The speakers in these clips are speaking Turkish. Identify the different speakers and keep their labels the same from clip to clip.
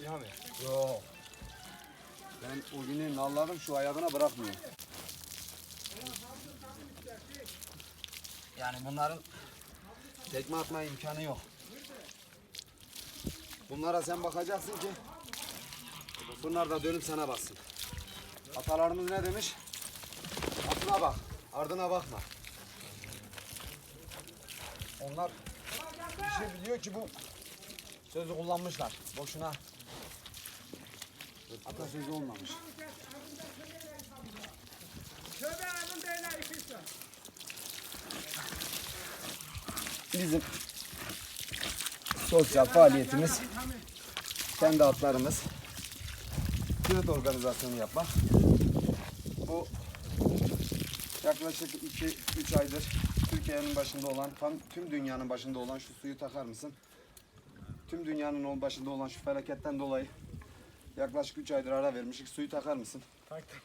Speaker 1: İlhami.
Speaker 2: Yok. Ben o günü nalladım şu ayağına bırakmıyor. Yani bunların tekme atma imkanı yok. Bunlara sen bakacaksın ki bunlar da dönüp sana bassın. Atalarımız ne demiş? Atına bak, ardına bakma. Onlar bir şey biliyor ki bu sözü kullanmışlar. Boşuna atasözü olmamış. Bizim sosyal faaliyetimiz kendi atlarımız kırıt organizasyonu yapmak. Bu yaklaşık 2-3 aydır Türkiye'nin başında olan, tam tüm dünyanın başında olan şu suyu takar mısın? Tüm dünyanın o başında olan şu felaketten dolayı yaklaşık 3 aydır ara vermişik. Suyu takar mısın?
Speaker 1: Taktım.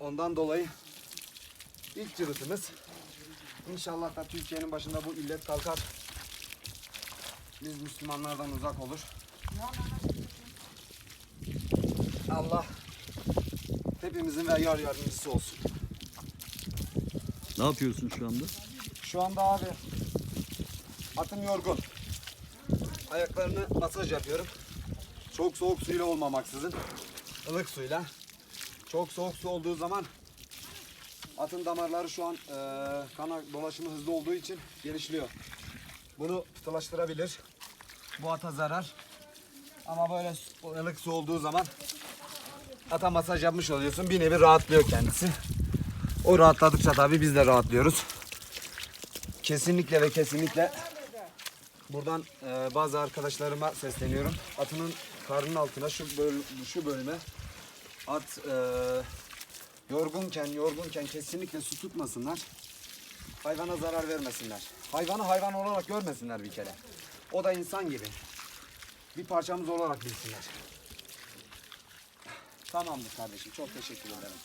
Speaker 2: Ondan dolayı ilk cırıtımız inşallah da Türkiye'nin başında bu illet kalkar. Biz Müslümanlardan uzak olur. Allah hepimizin ve yar yardımcısı olsun.
Speaker 3: Ne yapıyorsun şu anda?
Speaker 2: Şu anda abi atım yorgun. Ayaklarını masaj yapıyorum. Çok soğuk suyla olmamaksızın. ılık suyla. Çok soğuk su olduğu zaman atın damarları şu an eee kana dolaşımı hızlı olduğu için genişliyor. Bunu pıhtılaştırabilir. Bu ata zarar. Ama böyle ılık su olduğu zaman ata masaj yapmış oluyorsun. Bir nevi rahatlıyor kendisi. O rahatladıkça tabii biz de rahatlıyoruz. Kesinlikle ve kesinlikle buradan e, bazı arkadaşlarıma sesleniyorum. Atının karnının altına şu böl şu bölüme at e, yorgunken yorgunken kesinlikle su tutmasınlar. Hayvana zarar vermesinler. Hayvanı hayvan olarak görmesinler bir kere. O da insan gibi. Bir parçamız olarak bilsinler. Tamamdır kardeşim. Çok teşekkür ederim.